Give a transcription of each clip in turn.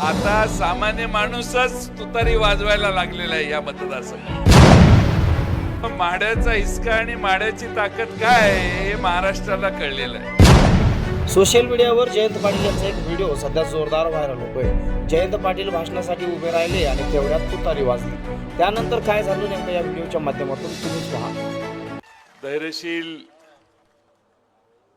आता सामान्य माणूसच तुतारी वाजवायला लागलेला आहे या मतदारसंघात. माड्याचा हिसका आणि माड्याची ताकद काय हे महाराष्ट्राला कळलेलं आहे. सोशल मीडियावर जयंत पाटील यांचा एक व्हिडिओ सध्या जोरदार व्हायरल होतोय. जयंत पाटील भाषणासाठी उभे राहिले आणि तेवढ्यात तुतारी वाजली. त्यानंतर काय झालं नेमकं या व्हिडिओच्या माध्यमातून तुम्हीच पहा. धैर्यशील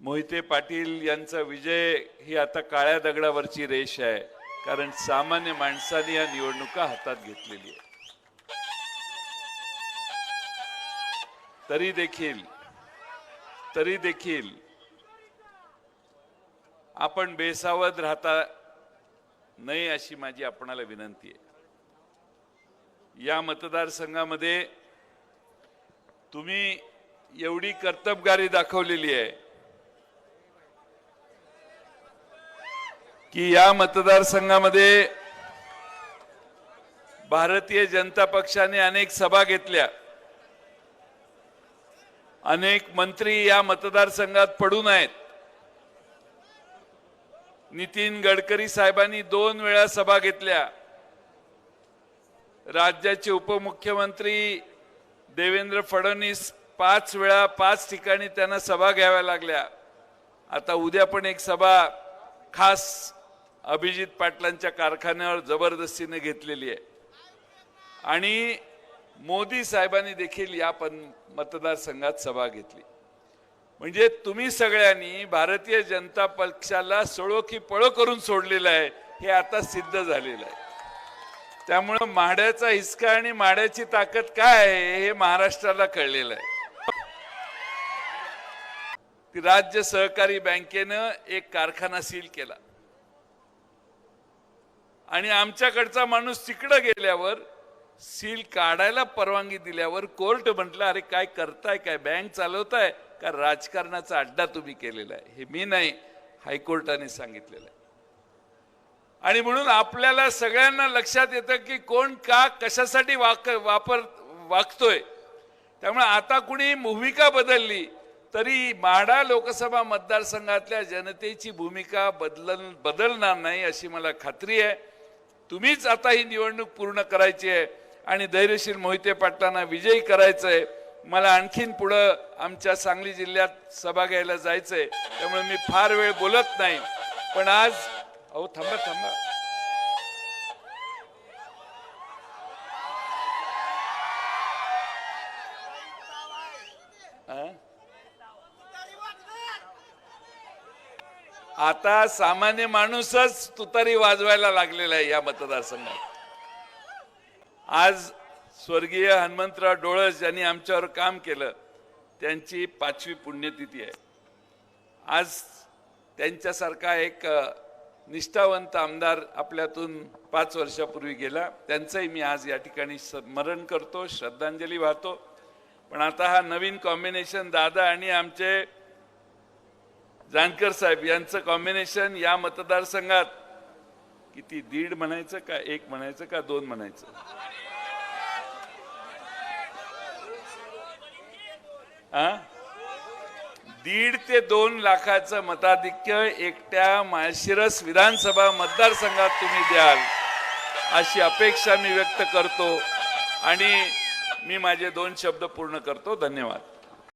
मोहिते पाटील यांचा विजय ही आता काळ्या दगडावरची रेष आहे. कारण सामान्य माणसाने या निवडणुका हातात घेतलेली आहे तरी देखील तरी देखील आपण बेसावध राहता नाही अशी माझी आपणाला विनंती आहे. या मतदारसंघामध्ये तुम्ही एवढी कर्तबगारी दाखवलेली आहे की या मतदारसंघामध्ये भारतीय जनता पक्षाने अनेक सभा घेतल्या. अनेक मंत्री या मतदारसंघात पडून आहेत. नितीन गडकरी साहेबांनी दोन वेळा सभा घेतल्या. राज्याचे उपमुख्यमंत्री देवेंद्र फडणवीस पाच वेळा पाच ठिकाणी त्यांना सभा घ्याव्या लागल्या. आता उद्या पण एक सभा खास अभिजित पाटलांच्या कारखान्यावर जबरदस्तीने घेतलेली आहे. आणि मोदी साहेबांनी देखील या पण मतदारसंघात सभा घेतली. म्हणजे तुम्ही सगळ्यांनी भारतीय जनता पक्षाला सोळो की पळो करून सोडलेलं आहे हे आता सिद्ध झालेलं आहे. त्यामुळं माड्याचा हिसका आणि माड्याची ताकद काय आहे हे महाराष्ट्राला कळलेलं आहे. ती राज्य सहकारी बँकेनं एक कारखाना सील केला. आणि आमच्याकडचा माणूस तिकडं गेल्यावर सील काढायला परवानगी दिल्यावर कोर्ट म्हटलं अरे काय करताय काय बँक चालवताय का राजकारणाचा अड्डा तुम्ही केलेला आहे? हे मी नाही हायकोर्टाने सांगितलेलं आहे. आणि म्हणून आपल्याला सगळ्यांना लक्षात येतं की कोण का कशासाठी वाक वापर वागतोय. त्यामुळे आता कुणी भूमिका बदलली तरी माढा लोकसभा मतदारसंघातल्या जनतेची भूमिका बदल बदलणार नाही अशी मला खात्री आहे. तुम्हीच आता ही निवडणूक पूर्ण करायची आहे आणि धैर्यशील मोहिते पाटलांना विजयी करायचं आहे. मला आणखीन पुढं आमच्या सांगली जिल्ह्यात सभा घ्यायला जायचं आहे त्यामुळे मी फार वेळ बोलत नाही. पण आज अहो थांबा थांबा हा? आता सामान्य माणूसच तुतारी वाजवायला लागलेला आहे या मतदारसंघात. आज स्वर्गीय हनुमंतराव डोळस यांनी आमच्यावर काम केलं त्यांची पाचवी पुण्यतिथी आहे. आज त्यांच्यासारखा एक निष्ठावंत आमदार आपल्यातून पाच वर्षापूर्वी गेला. त्यांचंही मी आज या ठिकाणी स्मरण करतो श्रद्धांजली वाहतो. पण आता हा नवीन कॉम्बिनेशन दादा आणि आमचे जानकर साहेब यांचं कॉम्बिनेशन या मतदारसंघात किती दीड म्हणायचं का एक म्हणायचं का दोन म्हणायचं? दीड ते दोन लाखाचं मताधिक्य एकट्या माळशिरस विधानसभा मतदारसंघात तुम्ही द्याल अशी अपेक्षा मी व्यक्त करतो आणि मी माझे दोन शब्द पूर्ण करतो. धन्यवाद.